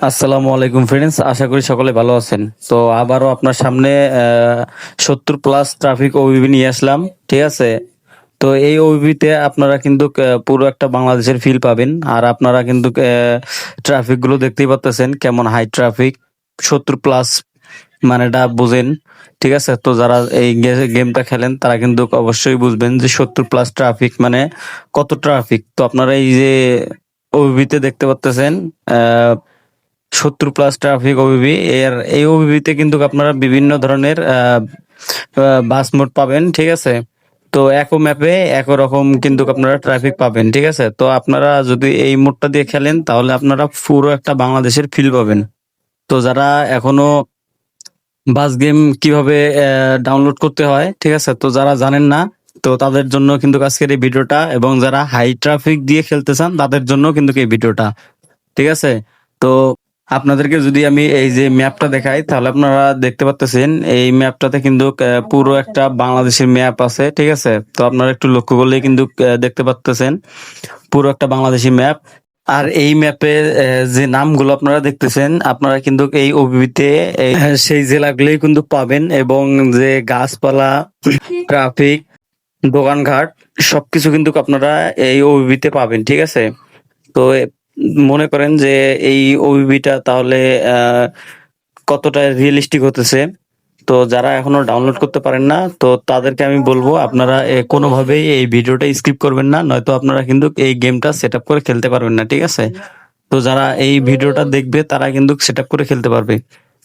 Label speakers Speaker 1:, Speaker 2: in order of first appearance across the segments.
Speaker 1: আসসালামু আলাইকুম ফ্রেন্ডস আশা করি সকলে ভালো আছেন। তো আবারও আপনার সামনে সত্তর প্লাস ট্রাফিক ওবিবি নিয়ে আসলাম, ঠিক আছে? তো এই ওবিবিতে আপনারা কিন্তু পুরো একটা বাংলাদেশের ফিল পাবেন। আর আপনারা কিন্তু ট্রাফিকগুলো দেখতেই পাচ্ছেন কেমন হাই ট্রাফিক সত্তর প্লাস মানেটা বুঝেন, ঠিক আছে? তো যারা এই গেমটা খেলেন, তারা কিন্তু অবশ্যই বুঝবেন যে সত্তর প্লাস ট্রাফিক মানে কত ট্রাফিক তো আপনারা এই যে ওবিবিতে দেখতে পাচ্ছেন আহ সত্তর প্লাস ট্রাফিক ওবিবি এর এই ওবিবিতে কিন্তু আপনারা বিভিন্ন ধরনের বাস মোড পাবেন, ঠিক আছে? তো একো ম্যাপে একো রকম কিন্তু আপনারা ট্রাফিক পাবেন, ঠিক আছে? তো আপনারা যদি এই মোডটা দিয়ে খেলেন, তাহলে আপনারা পুরো একটা বাংলাদেশের ফিল পাবেন। তো যারা এখনও বাস গেম কীভাবে ডাউনলোড করতে হয়, ঠিক আছে? তো যারা জানেন না, তো তাদের জন্য কিন্তু আজকের এই ভিডিওটা, এবং যারা হাই ট্রাফিক দিয়ে খেলতে চান, তাদের জন্য কিন্তু এই ভিডিওটা, ঠিক আছে? তো আপনাদেরকে যদি আমি এই যে ম্যাপটা দেখাই, তাহলে আপনারা দেখতে পাচ্ছেন এই ম্যাপটাতে কিন্তু পুরো একটা বাংলাদেশের ম্যাপ আছে, ঠিক আছে? তো আপনারা একটু লক্ষ্য করলেই কিন্তু দেখতে পাচ্ছেন পুরো একটা বাংলাদেশি ম্যাপ। আর এই ম্যাপে যে নামগুলো আপনারা দেখতেছেন, আপনারা কিন্তু এই ওবিবিতে সেই জেলাগুলোই কিন্তু পাবেন এবং যে গাছপালা, ট্রাফিক, দোকানঘাট, সবকিছু কিন্তু আপনারা এই ওবিবিতে পাবেন, ঠিক আছে? তো মনে করেন যে এই ওবিবিটা তাহলে কতটা রিয়েলিস্টিক হতেছে? তো যারা এখনও ডাউনলোড করতে পারেন না, তো তাদেরকে আমি বলব, আপনারা কোনোভাবেই এই ভিডিওটা স্কিপ করবেন না, নয়তো আপনারা কিন্তু এই গেমটা সেট করে খেলতে পারবেন না, ঠিক আছে? তো যারা এই ভিডিওটা দেখবে, তারা কিন্তু সেট করে খেলতে পারবে।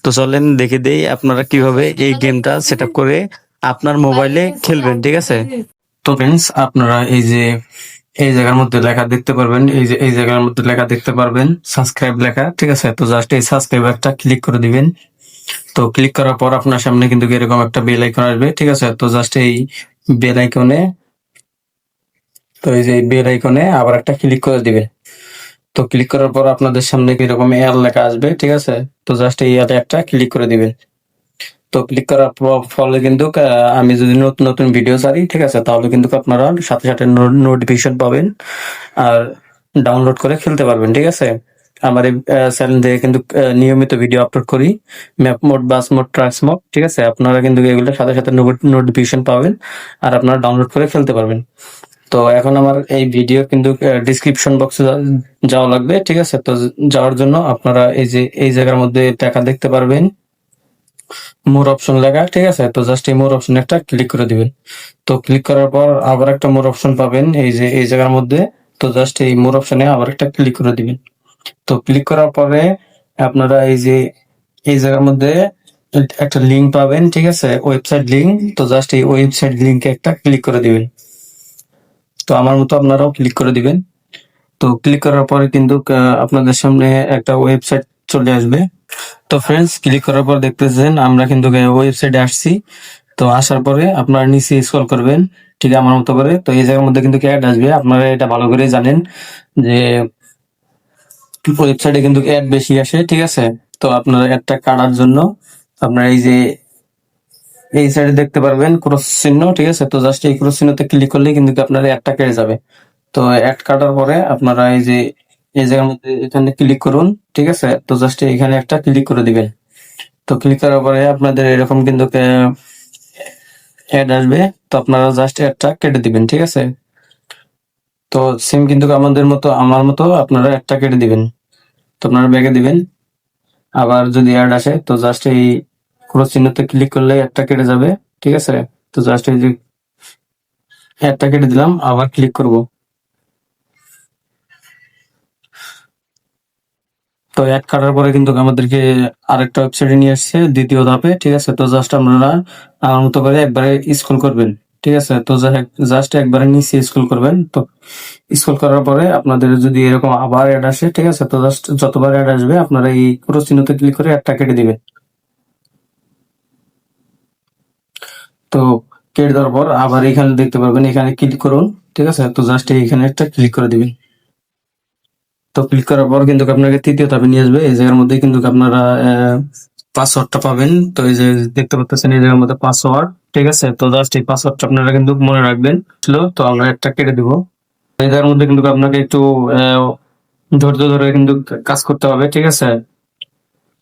Speaker 1: তো চলেন দেখে দেই আপনারা কীভাবে এই গেমটা সেট করে আপনার মোবাইলে খেলবেন, ঠিক আছে? তো ফ্রেন্ডস আপনারা এই যে এই জায়গার মধ্যে লেখা দেখতে পারবেন। এই যে, এই জায়গার মধ্যে লেখা দেখতে পারবেন। সাবস্ক্রাইব লেখা, ঠিক আছে? তো জাস্ট এই সাবস্ক্রাইব একটা ক্লিক করে দিবেন। তো ক্লিক করার পর আপনার সামনে কিন্তু এরকম একটা বেল আইকন আসবে, ঠিক আছে? তো জাস্ট এই বেল আইকনে তো এই যে বেল আইকনে আবার একটা ক্লিক করে দিবেন। তো ক্লিক করার পর আপনাদের সামনে এরকম এয়ার লেখা আসবে, ঠিক আছে? তো জাস্ট এই এয়ারে একটা ক্লিক করে দিবেন। তো ক্লিক করার ফলে কিন্তু আমি যদি নতুন নতুন ভিডিও ছাড়ি, ঠিক আছে? তাহলে কিন্তু আপনারা সাথে সাথে নোটিফিকেশন পাবেন আর ডাউনলোড করে খেলতে পারবেন, ঠিক আছে? আমার এই চ্যানেল থেকে কিন্তু নিয়মিত ভিডিও আপলোড করি map mode bus mode tracks mode ঠিক আছে? আপনারা কিন্তু এগুলো সাথে সাথে নোটিফিকেশন পাবেন আর আপনারা ডাউনলোড করে খেলতে পারবেন। তো এখন আমার এই ভিডিও কিন্তু ডিসক্রিপশন বক্সে যাওয়া লাগবে, ঠিক আছে? তো যাওয়ার জন্য আপনারা এই যে, এই জায়গার মধ্যে টাকা দেখতে পারবেন। মোর অপশন লেখা ঠিক আছে? তো জাস্ট এই মোর অপশন একটা ক্লিক করে দিবেন। তো ক্লিক করার পর আবার একটা মোর অপশন পাবেন এই যে, এই জায়গার মধ্যে। তো জাস্ট এই মোর অপশনে আবার একটা ক্লিক করে দিবেন। তো ক্লিক করার পরে আপনারা এই যে, এই জায়গার মধ্যে একটা লিংক পাবেন, ঠিক আছে? ওয়েবসাইট লিংক তো জাস্ট এই ওয়েবসাইট লিংকে একটা ক্লিক করে দিবেন। তো আমার মতো আপনারাও ক্লিক করে দিবেন। তো ক্লিক করার পরে কিন্তু আপনাদের সামনে একটা ওয়েবসাইট চলে আসবে। তো ফ্রেন্ডস ক্লিক করার পর দেখতেছেন আমরা কিন্তু ওয়েবসাইটে আসছি। তো আসার পরে আপনারা নিচে স্ক্রল করবেন, ঠিক আমার মতো করে। তো এই জায়গার মধ্যে কিন্তু অ্যাড আসবে? আপনারা এটা ভালো করে জানেন যে ওয়েবসাইটে কিন্তু অ্যাড বেশি আসে, ঠিক আছে? তো আপনারা অ্যাডটা কাটার জন্য আপনারা এই যে এই সাইডে দেখতে পারবেন ক্রস চিহ্ন, ঠিক আছে? তো জাস্ট এই ক্রস চিহ্নতে ক্লিক করলে কিন্তু আপনার অ্যাডটা কেটে যাবে। তো অ্যাড কাটার পরে আপনারা এই যে এই জায়গার মধ্যে এখানে ক্লিক করুন, ঠিক আছে? তো জাস্ট এখানে একটা ক্লিক করে দিবেন। তো ক্লিক করার পরে আপনাদের এরকম কিন্তু অ্যাড আসবে। তো আপনারা জাস্ট অ্যাডটা কেটে দিবেন, ঠিক আছে? তো সিম কিন্তু আমাদের মতো, আমার মতো আপনারা একটা কেটে দিবেন। তো আপনারা ব্যাগে দিবেন। আবার যদি অ্যাড আসে, তো জাস্ট এই ক্রস চিহ্নতে ক্লিক করলে একটা কেটে যাবে, ঠিক আছে? তো জাস্ট এই যে অ্যাডটা কেটে দিলাম, আবার ক্লিক করব। তো এক কাটার পরে কিন্তু আমাদেরকে আরেকটা ওয়েবসাইটে নিয়ে আসছে, দ্বিতীয় ধাপে, ঠিক আছে? তো জাস্ট আপনারা আমার মতো করে একবারে স্কুল করবেন, ঠিক আছে? তো জাস্ট একবারে নিচে স্কুল করবেন, তো স্কুল করার পরে আপনাদের যদি এরকম আবার অ্যাড আসে, ঠিক আছে? তো জাস্ট যতবার অ্যাড আসবে, আপনারা এই ক্রস চিহ্নতে ক্লিক করে অ্যাডটা কেটে দিবেন। তো কেটে দেওয়ার পর আবার এখানে দেখতে পারবেন, এখানে ক্লিক করুন, ঠিক আছে? তো জাস্ট এখানে একটা ক্লিক করে দিবেন। তো ক্লিক করার পর কিন্তু আপনাকে তৃতীয় ধাপে নিয়ে আসবে। এই জায়গার মধ্যে কিন্তু আপনারা পাসওয়ার্ডটা পাবেন। তো এই যে দেখতে পাচ্ছেন, এই জায়গার মধ্যে পাসওয়ার্ড ঠিক আছে? তো জাস্ট এই পাসওয়ার্ডটা আপনারা কিন্তু মনে রাখবেন। ছিল, তো আমরা একটা কেটে দিব। এই জায়গার মধ্যে কিন্তু আপনাকে একটু ধৈর্য ধরে কিন্তু কাজ করতে হবে, ঠিক আছে?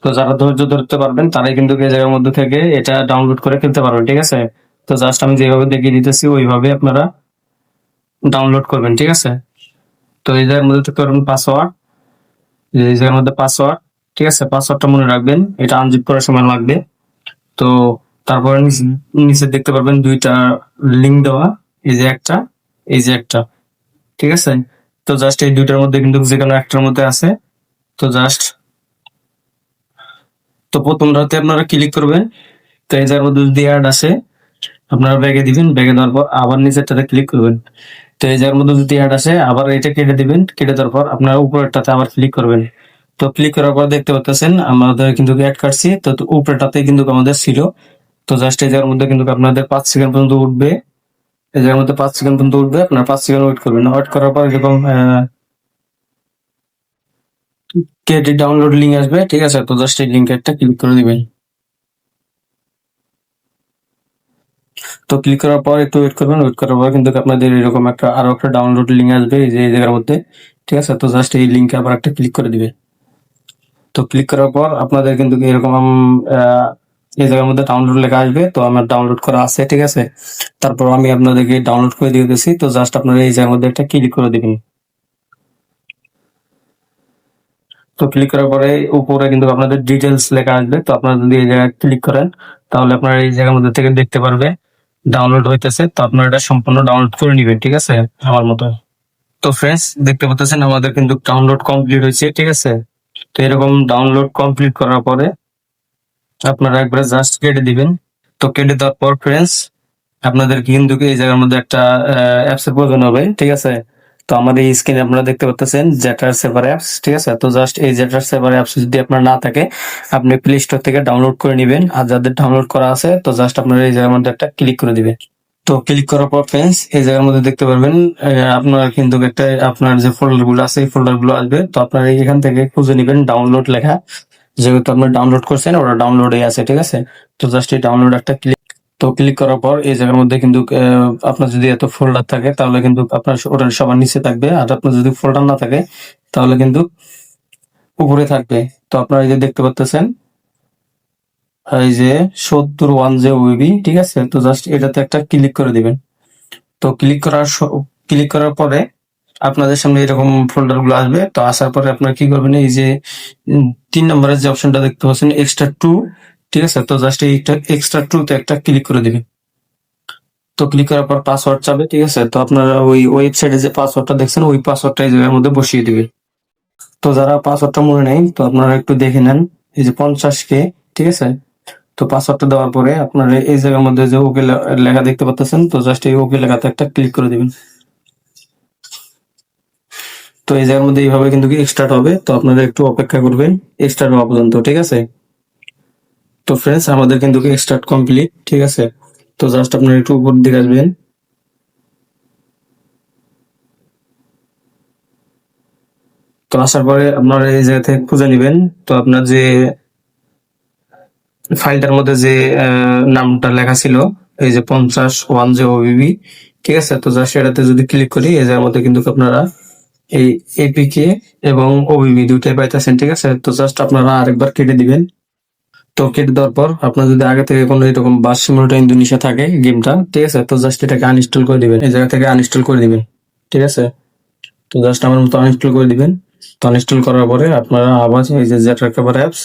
Speaker 2: তো যারা ধৈর্য ধরতে পারবেন, তারাই কিন্তু এই জায়গার মধ্যে থেকে এটা ডাউনলোড করে ফেলতে পারবেন, ঠিক আছে? তো জাস্ট আমি যেভাবে দেখিয়ে দিতেছি, ওইভাবে আপনারা ডাউনলোড করবেন, ঠিক আছে? তো এই জায়গার মধ্যে থাকতে পারবেন পাসওয়ার্ড এই জায়গার মধ্যে পাসওয়ার্ড ঠিক আছে? পাসওয়ার্ডটা মনে রাখবেন। এটা আনজিপ করার সময় লাগবে। তো তারপরে নিচে- দেখতে পারবেন দুইটা লিঙ্ক দেওয়া। এই যে একটা এই যে একটা। ঠিক আছে? তো জাস্ট এই দুইটার মধ্যে কিন্তু যে কোনো একটার মধ্যে আছে। তো জাস্ট তো প্রথমটাতে আপনারা ক্লিক করবেন। তো এই যার মধ্যে যদি অ্যাড আসে আপনারা ব্যাগে দিবেন। ব্যাগে দেওয়ার পর আবার নিচেরটাতে ক্লিক করবেন। তো এই জায়গার মধ্যে যদি অ্যাড আসে, আবার এটা কেটে দিবেন, কেটে দেওয়ার পর আপনারা উপরেরটাতে আবার ক্লিক করবেন। তো ক্লিক করার পর দেখতে পাচ্ছেন, আমাদের কিন্তু অ্যাড কাটছি, তো তো উপরেরটাতে কিন্তু আমাদের ছিল। তো জাস্ট এই মধ্যে কিন্তু আপনাদের পাঁচ সেকেন্ড পর্যন্ত উঠবে। এই জায়গার মধ্যে পাঁচ সেকেন্ড পর্যন্ত উঠবে, আপনারা পাঁচ সেকেন্ড ওয়েট করবেন। ওয়েট করার পর এরকম কেটে ডাউনলোড লিঙ্ক আসবে, ঠিক আছে? তো জাস্ট এই লিঙ্কে একটা ক্লিক করে দিবেন। তো ক্লিক করার পর একটু ওয়েট করবেন ওয়েট করার পর কিন্তু আপনাদের এরকম একটা আরও একটা ডাউনলোড লিঙ্ক আসবে এই যে, এই জায়গার মধ্যে। ঠিক আছে? তো জাস্ট এই লিঙ্কে আবার একটা ক্লিক করে দিবে। তো ক্লিক করার পর আপনাদের কিন্তু এরকম এই জায়গার মধ্যে ডাউনলোড লেখা আসবে। তো আমার ডাউনলোড করা আছে, ঠিক আছে? তারপর আমি আপনাদেরকে ডাউনলোড করে দিয়ে দিয়েছি তো জাস্ট আপনারা এই জায়গার মধ্যে একটা ক্লিক করে দিবেন। তো ক্লিক করার পরে উপরে কিন্তু আপনাদের ডিটেলস লেখা আসবে। তো আপনারা যদি এই জায়গায় ক্লিক করেন, তাহলে আপনারা এই জায়গার মধ্যে থেকে দেখতে পারবে। ডাউনলোড হইতেছে, তো আপনারা এটা সম্পূর্ণ ডাউনলোড করে নিবেন, ঠিক আছে? আমার মতো। তো ফ্রেন্ডস দেখতে পাচ্ছেন আমাদের কিন্তু ডাউনলোড কমপ্লিট হয়েছে, ঠিক আছে? তো এরকম ডাউনলোড কমপ্লিট করার পরে আপনারা একবার জাস্ট কেটে দিবেন। তো কেটে দেওয়ার পর ফ্রেন্ডস আপনাদের কিন্তু এই জায়গার মধ্যে একটা অ্যাপসের প্রয়োজন হবে, ঠিক আছে? তো আমাদের এই স্ক্রিনে আপনারা দেখতে পাচ্ছেন জেটার সেভার অ্যাপস ঠিক আছে? তো জাস্ট এই জেটার সেভার অ্যাপস যদি আপনার না থাকে, আপনি প্লে স্টোর থেকে ডাউনলোড করে নেবেন। আর যাদের ডাউনলোড করা আছে, তো জাস্ট আপনারা এই জায়গার মধ্যে একটা ক্লিক করে দিবেন। তো ক্লিক করার পর ফ্রেন্ডস এই জায়গার মধ্যে দেখতে পারবেন আপনার কিন্তু একটা, আপনার যে ফোল্ডারগুলো আছে, এই ফোল্ডারগুলো আসবে। তো আপনারা এখান থেকে খুঁজে নেবেন ডাউনলোড লেখা। যেহেতু আপনি ডাউনলোড করছেন ওটা ডাউনলোডে আছে, ঠিক আছে? তো জাস্ট এই ডাউনলোড একটা ক্লিক তো ক্লিক করার পর এই জায়গার মধ্যে কিন্তু আপনার যদি এত ফোল্ডার থাকে, তাহলে কিন্তু আপনার ওটা সবার নিচে থাকবে। আর আপনার যদি ফোল্ডার না থাকে, তাহলে কিন্তু উপরে থাকবে। তো আপনারা এই যে দেখতে পাচ্ছেন এই যে সত্তর ওয়ান যে ওয়েবি ঠিক আছে? তো জাস্ট এটাতে একটা ক্লিক করে দিবেন। তো ক্লিক করার ক্লিক করার পরে আপনাদের সামনে এরকম ফোল্ডারগুলো আসবে। তো আসার পরে আপনারা কি করবেন, এই যে তিন নম্বরের যে অপশনটা দেখতে পাচ্ছেন এক্সট্রা টু ঠিক আছে? তো জাস্ট এই এক্সট্রা টু তে একটা ক্লিক করে দিবেন তো ক্লিক করার পর পাসওয়ার্ড চাবে, ঠিক আছে? তো আপনারা ওই ওয়েবসাইটে যে পাসওয়ার্ডটা দেখছেন, ওই পাসওয়ার্ডটা এই জায়গার মধ্যে বসিয়ে দিবেন তো যারা পাসওয়ার্ডটা মনে নেই, তো আপনারা একটু দেখে নেন, এই যে পঞ্চাশ কে ঠিক আছে? তো পাসওয়ার্ডটা দেওয়ার পরে আপনারা এই জায়গার মধ্যে যে ওকে লেখা দেখতে পাচ্ছেন তো জাস্ট এই ওকে লেখাতে একটা ক্লিক করে দিবেন। তো এই জায়গার মধ্যে এইভাবে কিন্তু কি স্টার্ট হবে, তো আপনারা একটু অপেক্ষা করবেন স্টার্ট হওয়া পর্যন্ত, ঠিক আছে? তো ফ্রেন্ডস আমাদের কিন্তু স্টার্ট কমপ্লিট ঠিক আছে? তো জাস্ট আপনারা একটু উপর দিকে আসবেন। তো আসার পরে আপনারা এই জায়গা থেকে খুঁজে নেবেন। তো আপনার যে ফাইলটার মধ্যে যে নামটা লেখা ছিল, এই যে পঞ্চাশ ওয়ান যে ওবিবি ঠিক আছে? তো জাস্ট এটাতে যদি ক্লিক করি, এই জায়গার মধ্যে কিন্তু আপনারা এই এপিকে এবং ওবিবি দুইটাই পাইতেছেন, ঠিক আছে? তো জাস্ট আপনারা আরেকবার কেটে দিবেন। তো কেটে দেওয়ার পর আপনার যদি আগে থেকে কোনো এরকম বাস সিমুলেটর ইন্দোনেশিয়া থাকে গেমটা, ঠিক আছে? তো জাস্ট এটাকে আনইনস্টল করে দিবেন। এই জায়গা থেকে আনইনস্টল করে দিবেন, ঠিক আছে? তো জাস্ট আমার মতো আনইনস্টল করে দিবেন। তো আনইনস্টল করার পরে আপনারা আবার এই যে জেটার কভার অ্যাপস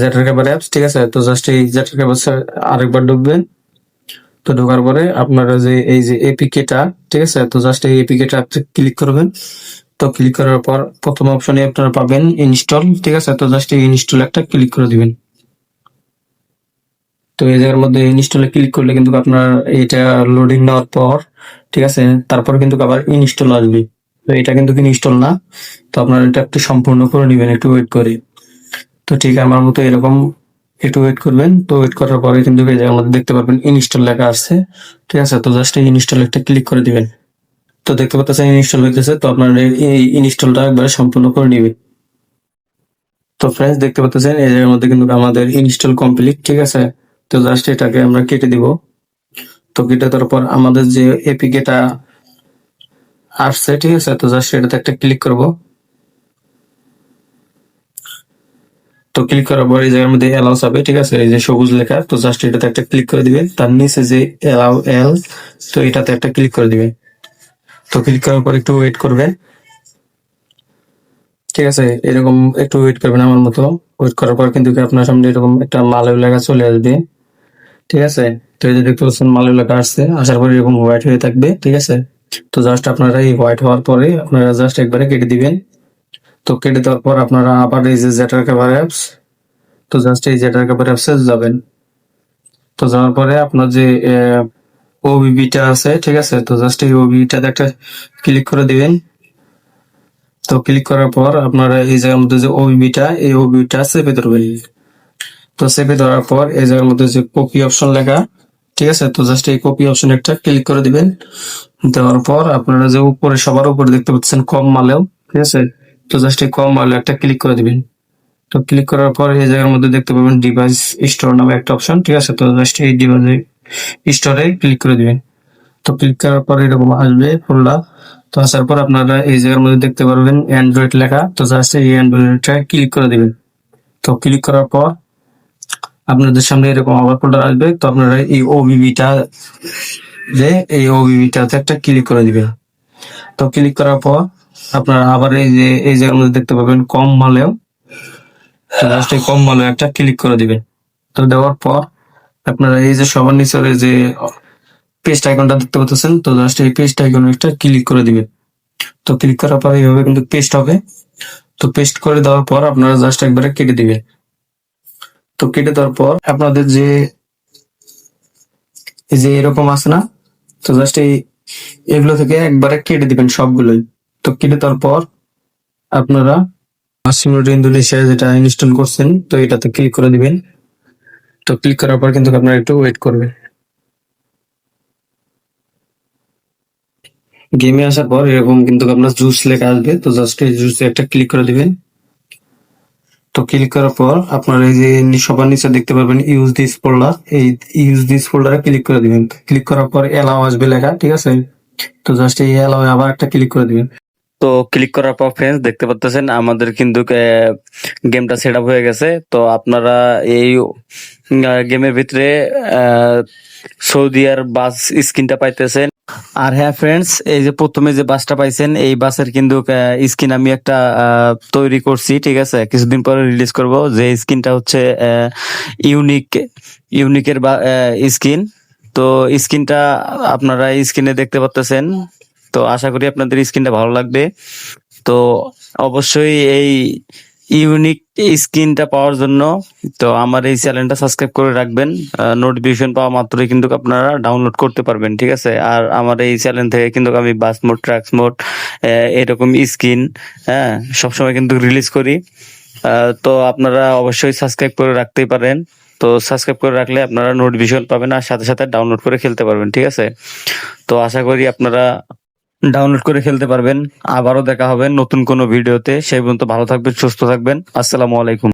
Speaker 2: জেটার কভার অ্যাপস ঠিক আছে? তো জাস্ট এই জেটার কভার আরেকবার ঢুকবেন। তো ঢোকার পরে আপনারা যে এই যে এপিকেটা ঠিক আছে? তো জাস্ট এই এপিকেটা ক্লিক করবেন। তো ক্লিক করার পর প্রথম অপশনে আপনারা পাবেন ইনস্টল ঠিক আছে? তো জাস্ট এই ইনস্টল একটা ক্লিক করে দিবেন। তো এই জায়গার মধ্যে ইনস্টলে ক্লিক করলে কিন্তু আপনার এটা লোডিং নেওয়ার পর, ঠিক আছে? তারপর কিন্তু আবার ইনস্টল আসবে। তো এটা কিন্তু ইনস্টল না? তো আপনারা এটা একটু সম্পূর্ণ করে নেবেন, একটু ওয়েট করে। তো ঠিক আমার মতো এরকম একটু ওয়েট করবেন। তো ওয়েট করার পরে কিন্তু এই জায়গার মধ্যে দেখতে পারবেন ইনস্টল লেখা আসছে ঠিক আছে? তো জাস্ট এই ইনস্টল একটা ক্লিক করে দিবেন। তো দেখতে পাচ্ছেন ইনস্টল হইতেছে। তো আপনার এই ইনস্টলটা একবারে সম্পূর্ণ করে নিবে। তো ফ্রেন্ডস দেখতে পাচ্ছেন জায়গার মধ্যে কিন্তু আমাদের ইনস্টল কমপ্লিট ঠিক আছে? তো জাস্ট এটাকে আমরা কেটে দিব। তো কেটে দেওয়ার পর আমাদের যে এপিকেটা আসছে, ঠিক আছে? তো জাস্ট এটাতে একটা ক্লিক করব। তো ক্লিক করার পর এই জায়গার মধ্যে অ্যালাউ যাবে ঠিক আছে? এই যে সবুজ লেখা, তো জাস্ট এটাতে একটা ক্লিক করে দিবেন। তার নিচে যে অ্যালাউ এল তো এটাতে একটা ক্লিক করে দিবেন। তো ক্লিক করার পর একটু ওয়েট করবেন। ঠিক আছে, এরকম একটু ওয়েট করবেন আমার মতো। ওয়েট করার পর কিন্তু আপনার সামনে এরকম একটা মালয় লেখা চলে আসবে। ঠিক আছে, তো এই যে দেখতে পাচ্ছেন মালয় লেখা আসছে, আসার পর এরকম হোয়াইট হয়ে থাকবে, ঠিক আছে? তো জাস্ট আপনারা এই হোয়াইট হওয়ার পরে আপনারা জাস্ট একবারে কেটে দিবেন। তো কেটে দেওয়ার পর আপনারা আবার এই যে জেটার কভার অ্যাপস তো জাস্ট এই জেটার কভার অ্যাপসে যাবেন। তো যাওয়ার পরে আপনার যে ওবিবিটা আছে, ঠিক আছে? তো জাস্ট এই ওবিবিটাতে একটা ক্লিক করে দিবেন। তো ক্লিক করার পর আপনারা এই জায়গার মধ্যে যে ওবিবিটা এই ওবিবিটা চেপে ধরবেন। তো চেপে ধরার পর এই জায়গার মধ্যে যে কপি অপশন লেখা, ঠিক আছে? তো জাস্ট এই কপি অপশন একটা ক্লিক করে দিবেন। দেওয়ার পর আপনারা যে উপরে, সবার উপরে দেখতে পাচ্ছেন কম মালেও, ঠিক আছে? তো জাস্ট এই কম মালে একটা ক্লিক করে দিবেন। তো ক্লিক করার পর এই জায়গার মধ্যে দেখতে পাবেন ডিভাইস স্টোর নামে একটা অপশন ঠিক আছে? তো জাস্ট এই ডিভাইস স্টোরে ক্লিক করে দিবেন। তো ক্লিক করার পর এরকম আসবে ফোল্ডার তো আসার পর আপনারা এই জায়গার মধ্যে দেখতে পারবেন অ্যান্ড্রয়েড লেখা। তো জাস্ট এই অ্যান্ড্রয়েডটা ক্লিক করে দিবেন। তো ক্লিক করার পর আপনাদের সামনে এরকম আবার ফোল্ডার আসবে। তো আপনারা এই ওবিবিটা যে এই ওবিবিটাতে একটা ক্লিক করে দিবেন। তো ক্লিক করার পর আপনারা আবার এই যে এই জায়গার মধ্যে দেখতে পাবেন কম মালেও। জাস্ট এই কম মালেও একটা ক্লিক করে দিবেন। তো দেওয়ার পর আপনারা এই যে সবার এই যে পেস্ট আইকনটা দেখতে পাচ্ছেন, তো জাস্ট এই পেস্ট আইকন একটা ক্লিক করে দিবেন। তো ক্লিক করার পর এইভাবে কিন্তু পেস্ট হবে। তো পেস্ট করে দেওয়ার পর আপনারা জাস্ট একবারে কেটে দিবেন। তো কেটে দেওয়ার পর আপনাদের যে যে এরকম আছে না, তো জাস্ট এই, এগুলো থেকে একবারে কেটে দিবেন সবগুলোই। তো কেটে দেওয়ার পর আপনারা আসিমোড ইন্দোনেশিয়া যেটা ইনস্টল করছেন, তো এটাতে ক্লিক করে দিবেন। তো ক্লিক করার পর কিন্তু আপনারা একটু ওয়েট করবেন। গেমে আসার পর এরকম কিন্তু আপনার জুস লেখা আসবে, তো জাস্ট এই জুসে একটা ক্লিক করে দিবেন। তো ক্লিক করার পর আপনার এই যে সবার নিচে দেখতে পারবেন ইউজ দিস ফোল্ডার এই ইউজ দিস ফোল্ডারে ক্লিক করে দিবেন। ক্লিক করার পর এলাও আসবে লেখা, ঠিক আছে? তো জাস্ট এই এলাও আবার একটা ক্লিক করে দিবেন।
Speaker 1: তো ক্লিক করার পর ফ্রেন্ডস দেখতে পাচ্ছেন আমাদের কিন্তু গেমটা সেট আপ হয়ে গেছে। তো আপনারা এই গেমের ভিতরে সৌদি আর বাস স্ক্রিনটা পাইতেছেন। আর হ্যাঁ ফ্রেন্ডস এই যে প্রথমে যে বাসটা পাইছেন, এই বাসের কিন্তু স্কিন আমি একটা তৈরি করছি, ঠিক আছে? কিছুদিন পরে রিলিজ করব। যে স্কিনটা হচ্ছে ইউনিক ইউনিকের স্কিন তো স্ক্রিনটা আপনারা স্ক্রিনে দেখতে পাচ্ছেন তো আশা করি আপনাদের স্কিনটা ভালো লাগবে। তো অবশ্যই এই ইউনিক স্ক্রিনটা পাওয়ার জন্য তো আমার এই চ্যানেলটা সাবস্ক্রাইব করে রাখবেন। নোটিফিকেশন পাওয়া মাত্রই কিন্তু আপনারা ডাউনলোড করতে পারবেন, ঠিক আছে? আর আমার এই চ্যানেল থেকে কিন্তু আমি বাস মোড, ট্র্যাক্স মোড এরকম স্কিন হ্যাঁ সবসময় কিন্তু রিলিজ করি। তো আপনারা অবশ্যই সাবস্ক্রাইব করে রাখতেই পারেন। তো সাবস্ক্রাইব করে রাখলে আপনারা নোটিফিকেশন পাবেন আর সাথে সাথে ডাউনলোড করে খেলতে পারবেন, ঠিক আছে? তো আশা করি আপনারা ডাউনলোড করে খেলতে পারবেন। আবারও দেখা হবে নতুন কোনো ভিডিওতে। সেই পর্যন্ত ভালো থাকবেন, সুস্থ থাকবেন। আসসালামু আলাইকুম।